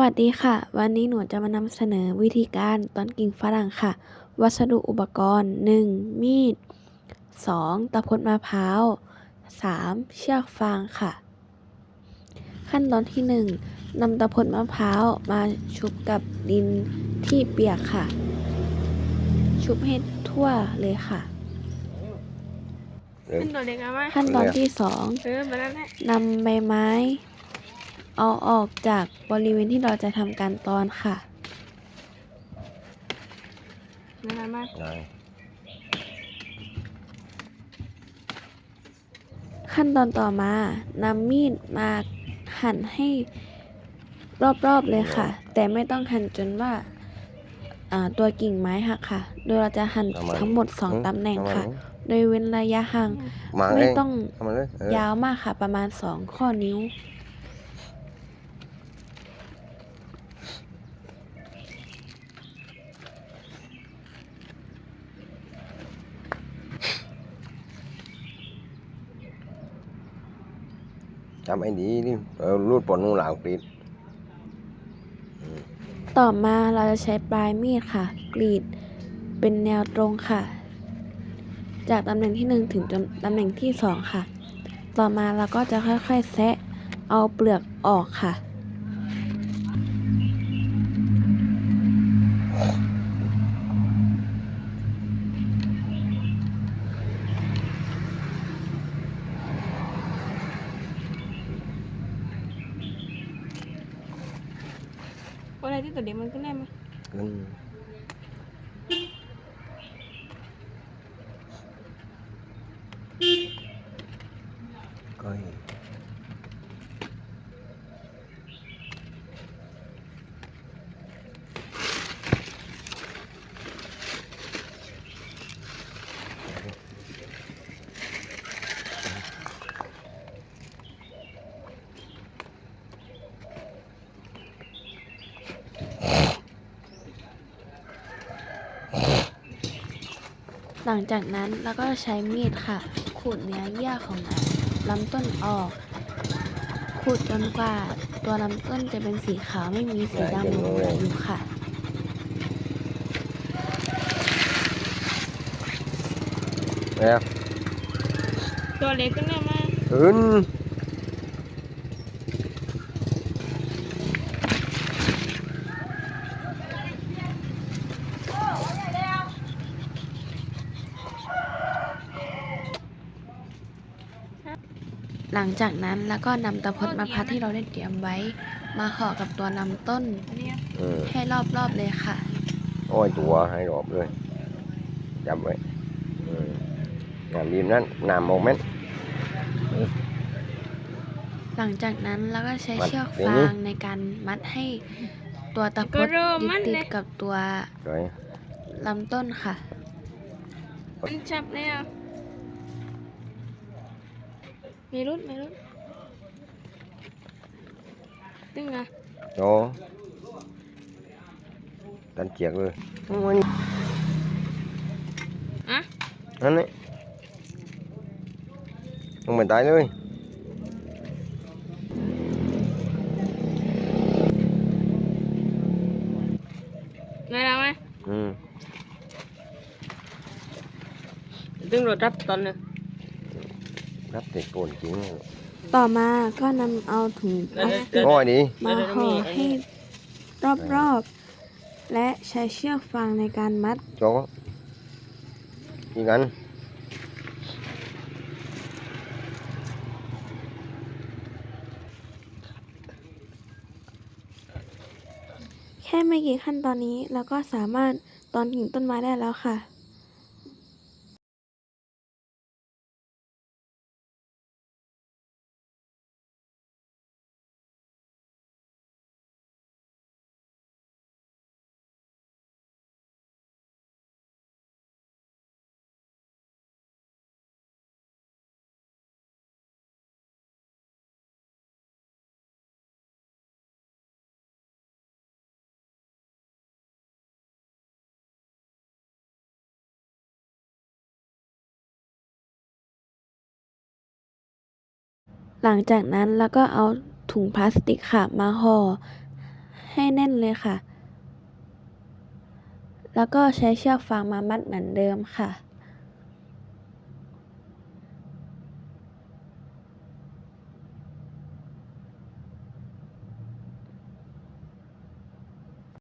วัสดีค่ะ วันนี้หนูจะมานำเสนอวิธีการตอนกิ่งฝรั่งค่ะ วัสดุอุปกรณ์ 1. มีด 2. ตะพดมะพร้าว 3. เชือกฟางค่ะ ขั้นตอนที่ 1นำตะพดมะพร้าวมาชุบกับดินที่เปียกค่ะ ชุบให้ทั่วเลยค่ะเริ่มขึ้นตัวเด็กเอาไหมขั้นตอนที่เออมาแล้วแหละ2นำใบไม้ เอาออกจากบริเวณที่เราจะทำการตอนค่ะมาแล้วมาได้ขั้นตอนต่อมานำมีดมาหั่นให้รอบๆเลยค่ะ แต่ไม่ต้องหั่นจนว่าอ่าตัวกิ่งไม้หักค่ะ โดยเราจะหั่นทั้งหมด 2ตำแหน่งค่ะ โดยเว้นระยะห่างมาเอไม่งต้องทำมาเลยเออยาวมากค่ะ ประมาณ 2 ข้อนิ้ว จำไอ้ดีนี่เออรูดปอนนูหลาวกรีดต่อมาเราจะใช้ปลายมีดค่ะ กรีดเป็นแนวตรงค่ะ จากตำแหน่งที่ 1 ถึงตำแหน่งที่ 2 ค่ะ ต่อมาเราก็จะค่อยๆแซะเอาเปลือกออกค่ะ อะไรที่ตัวเด็กมันขึ้นได้ไหม ขึ้นก้อย หลังจากนั้นเราก็ใช้มีดค่ะ ขูดเนื้อเยื่อของลำต้นออก ขูดจนกว่าตัวลำต้นจะเป็นสีขาวไม่มีสีดำหลงเหลืออยู่ค่ะแล้วตัวเล็กขึ้นได้ไหม หลังจากนั้นแล้วก็นำตะพดมะพร้าวที่เราได้เตรียมไว้ มาห่อกับตัวลำต้นอันเนี้ยเออให้รอบๆเลยค่ะอ้อยตัวให้รอบเลยจำไว้เออน้ำบีมนั้นน้ำโมเมนต์หลังจากนั้นเราก็ใช้มัดเชือกอย่างนี้ฟางในการมัดให้ตัวตะพดยึดติดกับตัว rồi ลำต้นค่ะ มันจับแล้ว ไม่รุดไม่รุดตึงอะ đó đánh chẹt rồi không có อะ anh đấy không mình tay เลยได้แล้วไหม ừ ตึง รถรับตอนเลย gấp thì cồn chín ต่อมาก็นำเอาถุงพลาสติก ngồi đi มาห่อให้รอบๆ และใช้เชือกฟางในการมัด cho đi anh แค่ไม่กี่ขั้นตอนนี้เราก็สามารถตอนกิ่งต้นไม้ได้แล้วค่ะ หลังจากนั้นเราก็เอาถุงพลาสติกค่ะมาห่อให้แน่นเลยค่ะ แล้วก็ใช้เชือกฟางมามัดเหมือนเดิมค่ะ